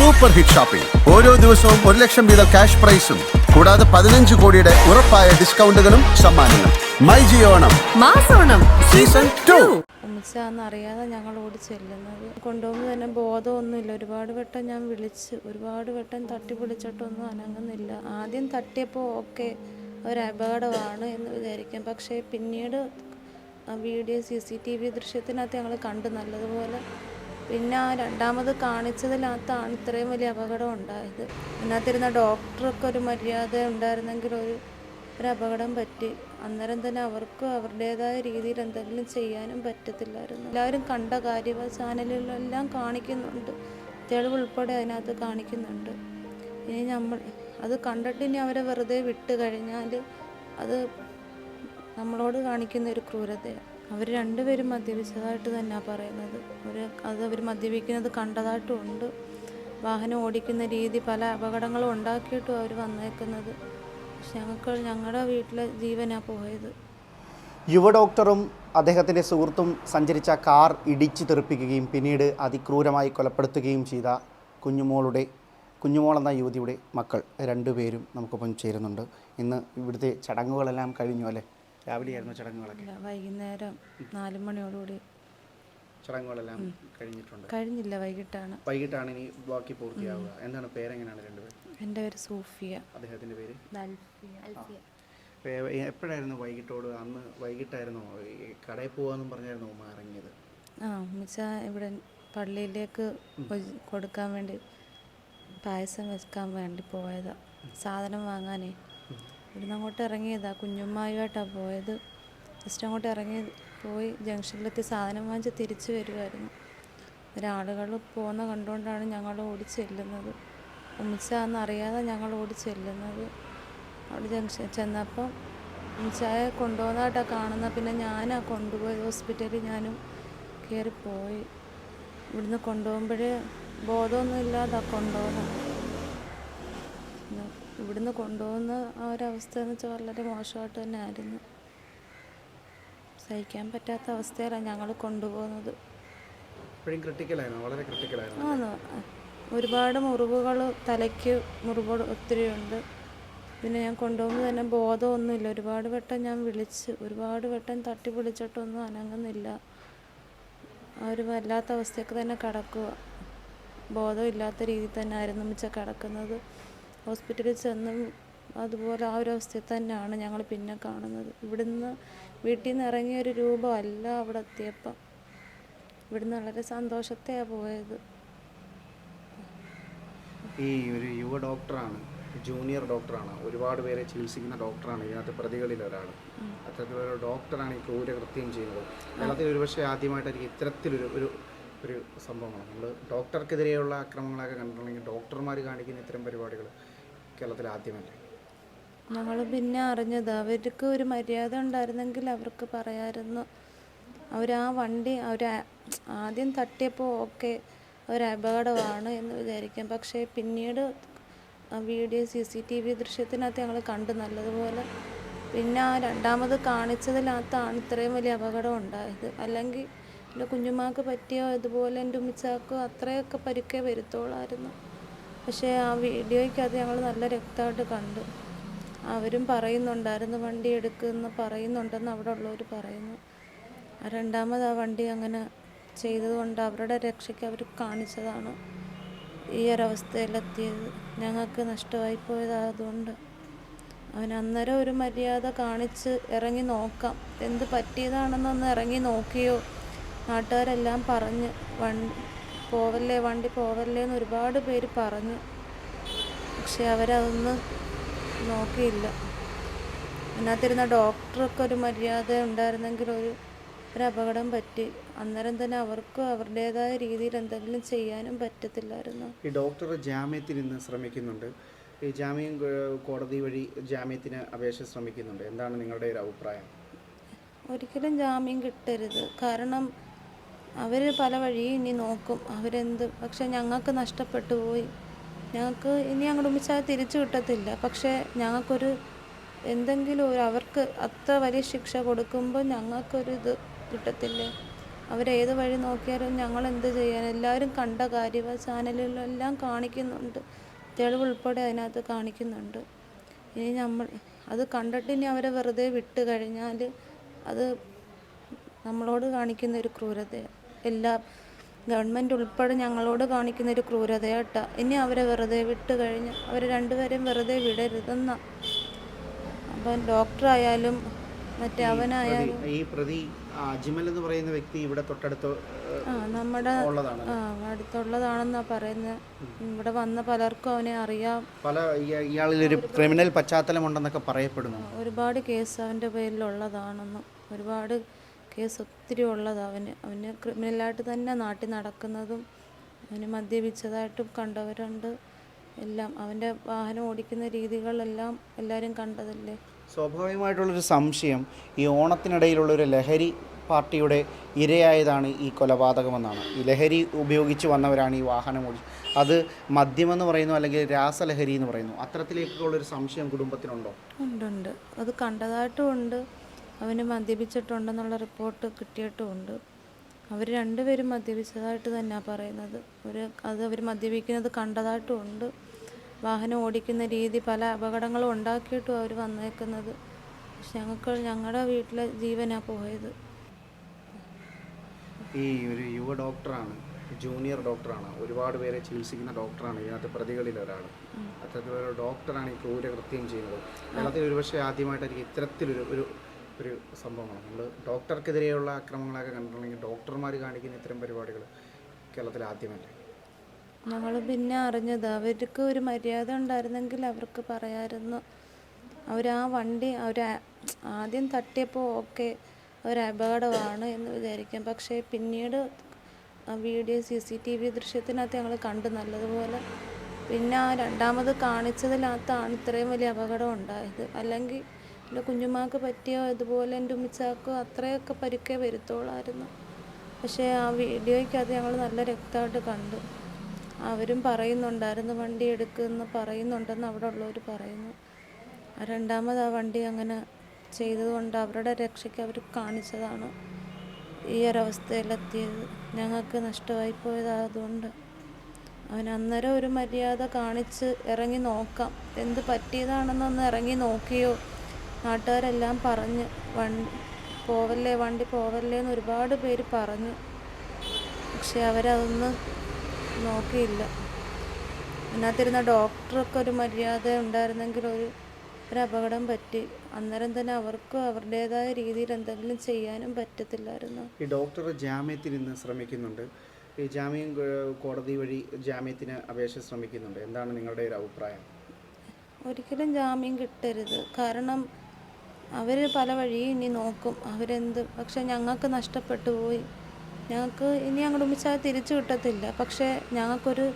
Super hit shopping ഓരോ ദിവസവും ഒരു ലക്ഷം വീതം ക്യാഷ് പ്രൈസും കൂടാതെ പതിനഞ്ച് കോടിയുടെ ഉറപ്പായ ഡിസ്കൗണ്ടുകളും സമ്മാനങ്ങളും. മൈ ജിയോണം മാസോണം സീസൺ ടു. അറിയാതെ ഞങ്ങൾ ഓടി ചെല്ലുന്നത്. കൊണ്ടുപോകുമ്പോൾ തന്നെ ബോധമൊന്നുമില്ല. ഒരുപാട് വട്ടം ഞാൻ വിളിച്ച് ഒരുപാട് വട്ടം തട്ടി വിളിച്ചിട്ടൊന്നും അനങ്ങുന്നില്ല. ആദ്യം തട്ടിയപ്പോൾ ഓക്കെ ഒരു അപകടമാണ് എന്ന് വിചാരിക്കാം. പക്ഷേ പിന്നീട് ആ video C C T V ദൃശ്യത്തിനകത്ത് ഞങ്ങൾ കണ്ടു നല്ലതുപോലെ പിന്നെ ആ രണ്ടാമത് കാണിച്ചതിനകത്താണ് ഇത്രയും വലിയ അപകടം ഉണ്ടായത്. അതിനകത്തിരുന്ന ഡോക്ടർക്ക് ഒരു മര്യാദ ഉണ്ടായിരുന്നെങ്കിൽ ഒരു ഒരു അപകടം പറ്റി. അന്നേരം തന്നെ അവർക്ക് അവരുടേതായ രീതിയിൽ എന്തെങ്കിലും ചെയ്യാനും പറ്റത്തില്ലായിരുന്നു. എല്ലാവരും കണ്ട കാര്യ ചാനലുകളെല്ലാം കാണിക്കുന്നുണ്ട്. തെളിവ് ഉൾപ്പെടെ അതിനകത്ത് കാണിക്കുന്നുണ്ട്. ഇനി നമ്മൾ അത് കണ്ടിട്ട് ഇനി അവരെ വെറുതെ വിട്ട് കഴിഞ്ഞാൽ അത് നമ്മളോട് കാണിക്കുന്ന ഒരു ക്രൂരതയാണ് അവർ രണ്ടുപേരും മദ്യപിച്ചതായിട്ട് തന്നെയാണ് പറയുന്നത്. അവർ അത് അവർ മദ്യപിക്കുന്നത് കണ്ടതായിട്ടുമുണ്ട് വാഹനം ഓടിക്കുന്ന രീതി പല അപകടങ്ങളും ഉണ്ടാക്കിയിട്ടും അവർ വന്നേക്കുന്നത്. പക്ഷെ ഞങ്ങൾക്ക് ഞങ്ങളുടെ വീട്ടിലെ ജീവനാണ് പോയത്. യുവ ഡോക്ടറും അദ്ദേഹത്തിന്റെ സുഹൃത്തും സഞ്ചരിച്ച കാർ ഇടിച്ചു തെറിപ്പിക്കുകയും പിന്നീട് അതിക്രൂരമായി കൊലപ്പെടുത്തുകയും ചെയ്ത കുഞ്ഞുമോളുടെ കുഞ്ഞുമോൾ എന്ന യുവതിയുടെ മക്കൾ രണ്ടുപേരും നമുക്കൊപ്പം ചേരുന്നുണ്ട്. ഇന്ന് ഇവിടുത്തെ ചടങ്ങുകളെല്ലാം കഴിഞ്ഞു അല്ലേ? രാവിലെയായിരുന്നു ചടങ്ങുകളൊക്കെ. വൈകുന്നേരം നാല് മണിയോടുകൂടി. ചടങ്ങുകളെല്ലാം കഴിഞ്ഞിട്ടുണ്ട്. കഴിഞ്ഞില്ല വൈകിട്ടാണ്. വൈകിട്ടാണ് ഇനി ബാക്കി പൂർത്തിയാവുക. എന്താണ് പേരെങ്ങനെയാണ് രണ്ടുപേർ എന്റെ പേര് സൂഫിയ. അദ്ദേഹത്തിന്റെ പേര്? അൽഫിയ എപ്പോഴായിരുന്നു വൈകിട്ടോട്? അന്ന് വൈകിട്ടായിരുന്നു? കടയിൽ പോകാമെന്നും പറഞ്ഞായിരുന്നു ഉമ്മ ഇറങ്ങിയത് ആ ഉമ്മച്ച ഇവിടെ പള്ളിയിലേക്ക് കൊടുക്കാൻ വേണ്ടി പായസം വെക്കാൻ വേണ്ടി പോയതാ. സാധനം വാങ്ങാനേ. ഇവിടുന്ന് അങ്ങോട്ട് ഇറങ്ങിയതാ. കുഞ്ഞുമ്മായുമായിട്ടാണ് പോയത്. ജസ്റ്റ് അങ്ങോട്ട് ഇറങ്ങി പോയി ജംഗ്ഷനിലെത്തി സാധനം വാങ്ങിച്ച് തിരിച്ചു വരുമായിരുന്നു ഒരാളുകൾ പോകുന്ന കണ്ടുകൊണ്ടാണ് ഞങ്ങൾ ഓടി ചെല്ലുന്നത്. ഉമ്മച്ചാന്ന് അറിയാതെ ഞങ്ങൾ ഓടി ചെല്ലുന്നത്. അവിടെ ജംഗ്ഷൻ ചെന്നപ്പം ഉമ്മച്ചായെ കൊണ്ടുപോകുന്നതായിട്ടാണ് കാണുന്നത് പിന്നെ ഞാനാ കൊണ്ടുപോയത്. ഹോസ്പിറ്റലിൽ ഞാനും കയറിപ്പോയി ഇവിടുന്ന് കൊണ്ടുപോകുമ്പോഴേ ബോധമൊന്നും ഇല്ലാതാ കൊണ്ടുപോകുന്നത് ഇവിടുന്ന് കൊണ്ടുപോകുന്ന ആ ഒരവസ്ഥ എന്ന് വെച്ചാൽ വളരെ മോശമായിട്ട് തന്നെ ആയിരുന്നു സഹിക്കാൻ പറ്റാത്ത അവസ്ഥയിലാണ് ഞങ്ങൾ കൊണ്ടുപോകുന്നത്. ആന്ന്. ഒരുപാട് മുറിവുകൾ തലയ്ക്ക് മുറിവുകൾ ഒത്തിരി ഉണ്ട്. പിന്നെ ഞാൻ കൊണ്ടുപോകുമ്പോൾ തന്നെ ബോധമൊന്നുമില്ല. ഒരുപാട് വട്ടം ഞാൻ വിളിച്ച് ഒരുപാട് വട്ടം തട്ടി വിളിച്ചിട്ടൊന്നും അനങ്ങുന്നില്ല. ആ ഒരു വല്ലാത്ത അവസ്ഥയൊക്കെ തന്നെ കിടക്കുക ബോധമില്ലാത്ത രീതിയിൽ തന്നെ ആയിരുന്നു മിച്ച കിടക്കുന്നത്. ഹോസ്പിറ്റലിൽ ചെന്നും അതുപോലെ ആ ഒരു അവസ്ഥയിൽ തന്നെയാണ് ഞങ്ങൾ പിന്നെ കാണുന്നത്. ഇവിടുന്ന് വീട്ടിൽ നിന്ന് ഇറങ്ങിയ ഒരു രൂപമല്ല അവിടെ എത്തിയപ്പം. ഇവിടുന്ന് വളരെ സന്തോഷത്തെയാണ് പോയത്. ഈ ഒരു യുവ ഡോക്ടറാണ് ജൂനിയർ ഡോക്ടറാണ് ഒരുപാട് പേരെ ചികിത്സിക്കുന്ന ഡോക്ടറാണ് ഇതിനകത്ത് പ്രതികളിൽ ഒരാൾ അത്തരത്തിലൊരു ഡോക്ടറാണ് ഈ ക്രൂരകൃത്യം ചെയ്യുന്നത്. കേരളത്തിൽ ഒരുപക്ഷെ ആദ്യമായിട്ടായിരിക്കും ഇത്തരത്തിലൊരു ഒരു ഒരു സംഭവമാണ് നമ്മൾ ഡോക്ടർക്കെതിരെയുള്ള ആക്രമണങ്ങളൊക്കെ കണ്ടിട്ടുണ്ടെങ്കിൽ ഡോക്ടർമാർ കാണിക്കുന്ന ഇത്തരം പരിപാടികൾ കേരളത്തിൽ ആദ്യമല്ലേ ഞങ്ങൾ പിന്നെ അറിഞ്ഞത് അവർക്ക് ഒരു മര്യാദ ഉണ്ടായിരുന്നെങ്കിൽ അവർക്ക് പറയാമായിരുന്നു. അവർ ആ വണ്ടി അവർ ആദ്യം തട്ടിയപ്പോൾ ഓക്കെ ഒരു അപകടമാണ് എന്ന് വിചാരിക്കാം. പക്ഷേ പിന്നീട് video C C T V ദൃശ്യത്തിനകത്ത് ഞങ്ങൾ കണ്ടു നല്ലതുപോലെ. പിന്നെ ആ രണ്ടാമത് കാണിച്ചതിനകത്താണ് ഇത്രയും വലിയ അപകടം ഉണ്ടായത്. അല്ലെങ്കിൽ എന്റെ കുഞ്ഞുമാക്ക് പറ്റിയോ ഇതുപോലെ എന്റെ ഉമ്മിച്ചാക്കോ അത്രയൊക്കെ പരിക്കേ വരുത്തോളായിരുന്നു പക്ഷേ ആ വീഡിയോയ്ക്കകത്ത് ഞങ്ങൾ നല്ല രക്തമായിട്ട് കണ്ടു. അവരും പറയുന്നുണ്ടായിരുന്നു വണ്ടി എടുക്കുന്ന പറയുന്നുണ്ടെന്ന് അവിടെ ഉള്ളവർ പറയുന്നു. രണ്ടാമത് ആ വണ്ടി അങ്ങനെ ചെയ്തതുകൊണ്ട് അവരുടെ രക്ഷയ്ക്ക് അവർ കാണിച്ചതാണ് ഈ ഒരവസ്ഥയിലെത്തിയത് ഞങ്ങൾക്ക് നഷ്ടമായി പോയതായതുകൊണ്ട്. അവൻ അന്നേരം ഒരു മര്യാദ കാണിച്ച് ഇറങ്ങി നോക്കാം. എന്ത് പറ്റിയതാണെന്നൊന്ന് ഇറങ്ങി നോക്കിയോ? നാട്ടുകാരെല്ലാം പറഞ്ഞ് വണ്ടി പോവല്ലേ വണ്ടി പോവല്ലേ എന്ന് ഒരുപാട് പേര് പറഞ്ഞു. പക്ഷെ അവരതൊന്നും നോക്കിയില്ല. അതിനകത്തിരുന്ന ഡോക്ടർക്ക് ഒരു മര്യാദ ഉണ്ടായിരുന്നെങ്കിൽ ഒരു ഒരു അപകടം പറ്റി. അന്നേരം തന്നെ അവർക്കും അവരുടേതായ രീതിയിൽ എന്തെങ്കിലും ചെയ്യാനും പറ്റത്തില്ലായിരുന്നു. ഈ ഡോക്ടർ ജാമ്യത്തിൽ ഇന്ന് ശ്രമിക്കുന്നുണ്ട്. ഈ ജാമ്യം കോടതി വഴി ജാമ്യത്തിന് അപേക്ഷ ശ്രമിക്കുന്നുണ്ട്. എന്താണ് നിങ്ങളുടെ ഒരു അഭിപ്രായം? ഒരിക്കലും ജാമ്യം കിട്ടരുത്. കാരണം അവർ പല വഴിയും ഇനി നോക്കും. അവരെന്ത് പക്ഷെ ഞങ്ങൾക്ക് നഷ്ടപ്പെട്ടു പോയി. ഞങ്ങൾക്ക് ഇനി അങ്ങോട്ട് ഉമ്മിച്ചാൽ തിരിച്ചു കിട്ടത്തില്ല. പക്ഷേ ഞങ്ങൾക്കൊരു എന്തെങ്കിലും ഒരു അവർക്ക് അത്ര വലിയ ശിക്ഷ കൊടുക്കുമ്പോൾ ഞങ്ങൾക്കൊരു ഇത് കിട്ടത്തില്ലേ? അവരേത് വഴി നോക്കിയാലും ഞങ്ങൾ എന്ത് ചെയ്യാൻ എല്ലാവരും കണ്ട കാര്യ ചാനലിലെല്ലാം കാണിക്കുന്നുണ്ട്. തെളിവ് ഉൾപ്പെടെ അതിനകത്ത് കാണിക്കുന്നുണ്ട്. ഇനി നമ്മൾ അത് കണ്ടിട്ട് ഇനി അവരെ വെറുതെ വിട്ട് കഴിഞ്ഞാൽ അത് നമ്മളോട് കാണിക്കുന്ന ഒരു ക്രൂരതയാണ്. എല്ലാ ഗവൺമെന്റ് ഉൾപ്പെടെ ഞങ്ങളോട് കാണിക്കുന്ന ഒരു ക്രൂരതയാട്ട ഇനി അവരെ വെറുതെ വിട്ട് കഴിഞ്ഞ് അവരെ രണ്ടുപേരെയും വെറുതെ വിടരുതെന്ന. അപ്പം ഡോക്ടറായാലും മറ്റേ അവനായാലും ഈ പ്രതി അജ്മൽ എന്ന് പറയുന്ന വ്യക്തി ഇവിടെ തൊട്ടടുത്ത് ആ നമ്മുടെ ആ അടുത്തുള്ളതാണെന്നാ പറയുന്നത്. ഇവിടെ വന്ന പലർക്കും അവനെ അറിയാം. പല ഇയ- ഇയാളിലൊരു ക്രിമിനൽ പശ്ചാത്തലം ഉണ്ടെന്നൊക്കെ പറയപ്പെടുന്നു ഒരുപാട് കേസ് അവന്റെ പേരിലുള്ളതാണെന്നും ഒരുപാട് കേസ് ഒത്തിരി ഉള്ളത്. അവന് അവന് ക്രിമിനലായിട്ട് തന്നെ നാട്ടിൽ നടക്കുന്നതും അവന് മദ്യപിച്ചതായിട്ടും കണ്ടവരുണ്ട്. എല്ലാം അവന്റെ വാഹനം ഓടിക്കുന്ന രീതികളെല്ലാം എല്ലാവരും കണ്ടതല്ലേ? സ്വാഭാവികമായിട്ടുള്ളൊരു സംശയം ഈ ഓണത്തിനിടയിലുള്ളൊരു ലഹരി പാർട്ടിയുടെ ഇരയായതാണ് ഈ കൊലപാതകമെന്നാണ്. ഈ ലഹരി ഉപയോഗിച്ച് വന്നവരാണ് ഈ വാഹനം ഓടി അത് മദ്യമെന്ന് പറയുന്നു അല്ലെങ്കിൽ രാസലഹരി എന്ന് പറയുന്നു. അത്തരത്തിലേക്കുള്ളൊരു സംശയം കുടുംബത്തിനുണ്ടോ? ഉണ്ടുണ്ട് അത് കണ്ടതായിട്ടും ഉണ്ട്. അവന് മദ്യപിച്ചിട്ടുണ്ടെന്നുള്ള റിപ്പോർട്ട് കിട്ടിയിട്ടുമുണ്ട്. അവർ രണ്ടുപേരും മദ്യപിച്ചതായിട്ട് തന്നെയാണ് പറയുന്നത്. ഒരു അത് അവർ മദ്യപിക്കുന്നത് കണ്ടതായിട്ടുമുണ്ട്. വാഹനം ഓടിക്കുന്ന രീതി പല അപകടങ്ങളും ഉണ്ടാക്കിയിട്ടും അവർ വന്നേക്കുന്നത്. പക്ഷെ ഞങ്ങൾക്ക് ഞങ്ങളുടെ വീട്ടിലെ ജീവനാണ് പോയത്. ഈ ഒരു യുവ ഡോക്ടറാണ് ജൂനിയർ ഡോക്ടറാണ് ഒരുപാട് പേരെ ചികിത്സിക്കുന്ന ഡോക്ടറാണ് ഇതിനകത്ത് പ്രതികളിൽ ഒരാൾ. അത്തരത്തിലൊരു ഡോക്ടറാണ് ഈ ക്രൂരകൃത്യം ചെയ്യുന്നത്. കേരളത്തിൽ ഒരുപക്ഷെ ആദ്യമായിട്ടായിരിക്കും ഇത്തരത്തിലൊരു ഒരു ഒരു സംഭവമാണ്. നമ്മൾ ഡോക്ടർക്കെതിരെയുള്ള ആക്രമണങ്ങളൊക്കെ കണ്ടിട്ടുണ്ടെങ്കിൽ ഡോക്ടർമാർ കാണിക്കുന്ന ഇത്തരം പരിപാടികൾ കേരളത്തിൽ ആദ്യമല്ലേ? ഞങ്ങൾ പിന്നെ അറിഞ്ഞത് അവർക്ക് ഒരു മര്യാദ ഉണ്ടായിരുന്നെങ്കിൽ അവർക്ക് പറയാമായിരുന്നു. അവർ ആ വണ്ടി അവർ ആദ്യം തട്ടിയപ്പോൾ ഓക്കെ ഒരു അപകടമാണ് എന്ന് വിചാരിക്കാം. പക്ഷേ പിന്നീട് ആ video C C T V ദൃശ്യത്തിനകത്ത് ഞങ്ങൾ കണ്ടു നല്ലതുപോലെ പിന്നെ ആ രണ്ടാമത് കാണിച്ചതിനകത്താണ് ഇത്രയും വലിയ അപകടം ഉണ്ടായത്. അല്ലെങ്കിൽ എന്റെ കുഞ്ഞുമാക്ക് പറ്റിയോ? ഇതുപോലെ എന്റെ ഉമ്മിച്ചാക്കോ അത്രയൊക്കെ പരുക്കേ വരുത്തോളായിരുന്നു പക്ഷേ ആ വീഡിയോയ്ക്കകത്ത് ഞങ്ങൾ നല്ല രക്തമായിട്ട് കണ്ടു. അവരും പറയുന്നുണ്ടായിരുന്നു വണ്ടി എടുക്കുമെന്ന് പറയുന്നുണ്ടെന്ന് അവിടെ ഉള്ളവർ പറയുന്നു. രണ്ടാമത് ആ വണ്ടി അങ്ങനെ ചെയ്തതുകൊണ്ട് അവരുടെ രക്ഷയ്ക്ക് അവർ കാണിച്ചതാണ് ഈ ഒരവസ്ഥയിലെത്തിയത്. ഞങ്ങൾക്ക് നഷ്ടമായി പോയത് അതുകൊണ്ട് അവൻ അന്നേരം ഒരു മര്യാദ കാണിച്ച് ഇറങ്ങി നോക്കാം. എന്ത് പറ്റിയതാണെന്നൊന്ന് ഇറങ്ങി നോക്കിയോ? നാട്ടുകാരെല്ലാം പറഞ്ഞ് വണ്ടി പോവല്ലേ വണ്ടി പോവല്ലേ എന്ന് ഒരുപാട് പേര് പറഞ്ഞു. പക്ഷെ അവരതൊന്നും നോക്കിയില്ല. അതിനകത്തിരുന്ന ഡോക്ടർക്ക് ഒരു മര്യാദ ഉണ്ടായിരുന്നെങ്കിൽ ഒരു ഒരു അപകടം പറ്റി. അന്നേരം തന്നെ അവർക്ക് അവരുടേതായ രീതിയിൽ എന്തെങ്കിലും ചെയ്യാനും പറ്റത്തില്ലായിരുന്നു. ഈ ഡോക്ടർ ജാമ്യത്തിൽ ഇന്ന് ശ്രമിക്കുന്നുണ്ട്. ഈ ജാമ്യം കോടതി വഴി ജാമ്യത്തിന് അപേക്ഷ ശ്രമിക്കുന്നുണ്ട്. എന്താണ് നിങ്ങളുടെ ഒരു അഭിപ്രായം? ഒരിക്കലും ജാമ്യം കിട്ടരുത്. കാരണം അവർ പല വഴിയും ഇനി നോക്കും. അവരെന്ത്? പക്ഷെ ഞങ്ങൾക്ക് നഷ്ടപ്പെട്ടു പോയി. ഞങ്ങൾക്ക് ഇനി അങ്ങോട്ട് ഉമ്മിച്ചാൽ തിരിച്ചു കിട്ടത്തില്ല. പക്ഷേ ഞങ്ങൾക്കൊരു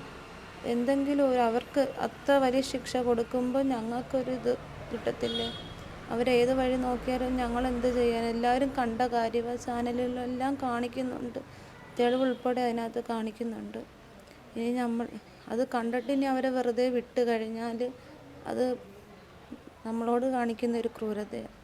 എന്തെങ്കിലും ഒരു അവർക്ക് അത്ര വലിയ ശിക്ഷ കൊടുക്കുമ്പോൾ ഞങ്ങൾക്കൊരു ഇത് കിട്ടത്തില്ലേ. അവരേത് വഴി നോക്കിയാലും ഞങ്ങൾ എന്ത് ചെയ്യാൻ? എല്ലാവരും കണ്ട കാര്യം ചാനലിലെല്ലാം കാണിക്കുന്നുണ്ട്. തെളിവ് ഉൾപ്പെടെ അതിനകത്ത് കാണിക്കുന്നുണ്ട്. ഇനി നമ്മൾ അത് കണ്ടിട്ട് ഇനി അവരെ വെറുതെ വിട്ട് കഴിഞ്ഞാൽ അത് നമ്മളോട് കാണിക്കുന്ന ഒരു ക്രൂരതയാണ്